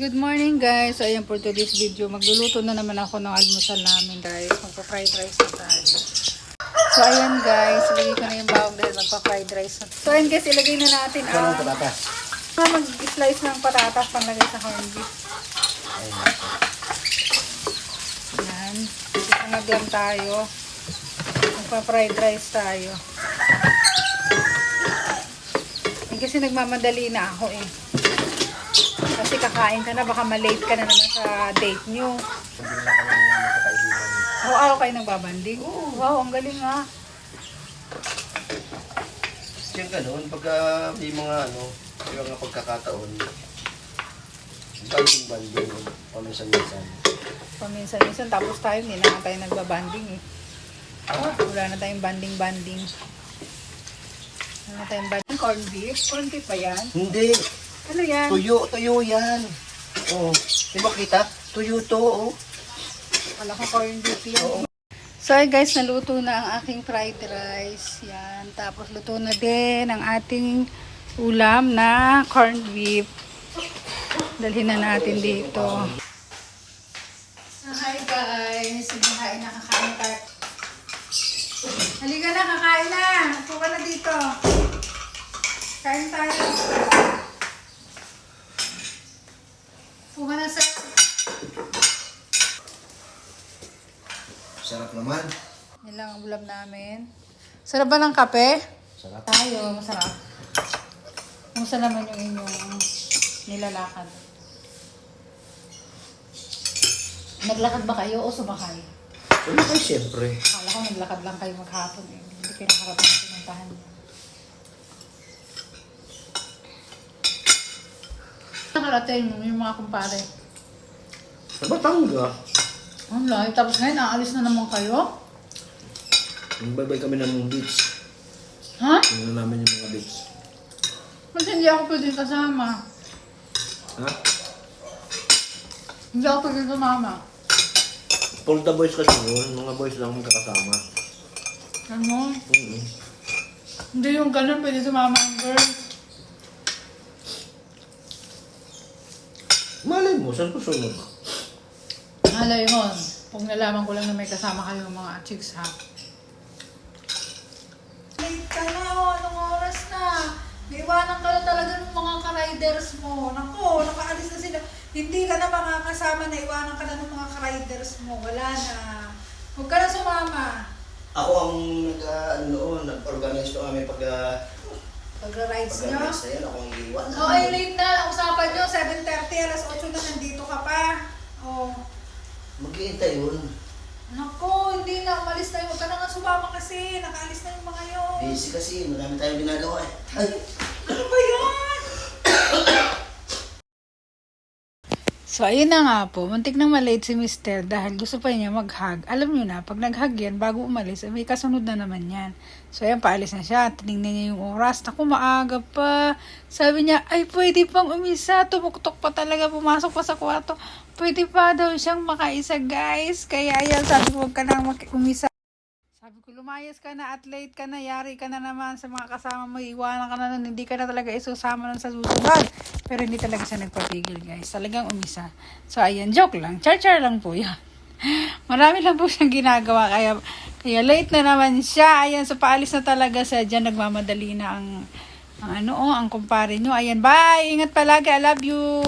Good morning guys. So, ayan for today's video. Magluluto na naman ako ng almusal namin guys. Magpa-fried rice na tayo. So ayan guys. Ilagay ko na yung bawang dahil magpa-fried rice na. So ayan guys, ilagay na natin lang ang patatas. ah, mag-slice ng patatas panlagay sa corned beef. Ayan. Isanag lang tayo. Magpa-fried rice tayo. Eh, kasi nagmamadali na ako eh. Kasi kakain ka na, baka malate ka na naman sa date nyo. Kakaibigan. Araw-araw kayo nagbabanding? Wow, ang galing ah. Kaya ganun, pagka may mga ano, may mga pagkakataon, banding-banding, paminsan-minsan. Paminsan-minsan, tapos tayo, hindi naman tayo nagbabanding eh. Wala na tayong banding-banding. Wala na tayong banding. Corned beef? Corned beef ba yan? Hindi, Ano yan? tuyo, tuyo yan. Oh, di ba kita? Tuyo to, oh. Wala ko corned beef yan. So ay guys, naluto na ang aking fried rice. Yan. Tapos luto na din ang ating ulam na corned beef. Dalhin na natin dito. Hi guys! Kumakain na, kakain tayo. Halika na, kakain na! Upo ka na dito. Kain tayo. Ka na sa... Sarap naman. Yan lang ang ulam namin. Sarap ba ng kape? Sarap. Tayo, masarap. Kumusta naman yung inyong nilalakad? Naglakad ba kayo o sumakay? Kayo siyempre? Akala ko naglakad lang kayo maghapon eh. Hindi kayo nakarating sa pinuntahan niyo. Nakarating yung mga kumpare. Sa Batanga. Ang layo. Tapos ngayon, aalis na naman kayo? Nagbabay kami ng beach. Ha? Tingnan namin yung mga beach. Ba't hindi ako pwedeng kasama? Ha? Hindi ako pwedeng sumama. The boys kasi yun, mga boys lang magkakasama. Ano? Oo. Hindi yung ganun, pwede sumama ang girl. Malay mo, saan ko sunod? Malay yun. Kung nalaman ko lang na may kasama kayo mga chicks ha. Late ka na, oh. Anong oras na? Iwanan ka na talaga ng mga ka-riders mo. Nako, nakaalis na sila. Hindi ka na makakasama na iwanan ka na ng mga ka-riders mo. Wala na. Huwag ka na sumama. Ako ang nag, uh, ano, noon, nag-organize to kami pag, uh, Pag-rides nyo. pag-organize na yun, ako ang iwan. Oh, ay late na. Usapan nyo, 7.30, alas 8 na nandito ka pa. Oh. Mag-iintay yun. Nako, hindi na. Umalis yun. Huwag ka na nga sumama kasi. Nakaalis na yung mga yun. Busy kasi, marami tayong ginagawa eh. Ay, Ano ba yan? So, ayun na nga po. Muntik nang malate si Mister dahil gusto pa niya mag-hug. Alam niyo na, pag nag-hug yan, bago umalis, eh, may kasunod na naman yan. So, ayan, paalis na siya. Tinignan niya yung oras. Naku, maaga pa. Sabi niya, ay, pwede pang umisa. Tumuktok pa talaga. Pumasok pa sa kwarto. Pwede pa daw siyang makaisa, guys. Kaya, ayan, sabi ko, huwag ka nang umisa. Sabi ko, lumayas ka na at late ka na, yari ka na naman sa mga kasama mo, iwanan ka na nun, hindi ka na talaga isusama nun sa susunod. Pero hindi talaga siya nagpapigil, guys. Talagang umisa. So, ayan, joke lang. Char-char lang po yan. Marami lang po siyang ginagawa, kaya, kaya late na naman siya. Ayan, so paalis na talaga siya dyan, nagmamadali na ang, ang ano, oh, ang kumpare nyo. Ayan, bye! Ingat palagi, I love you!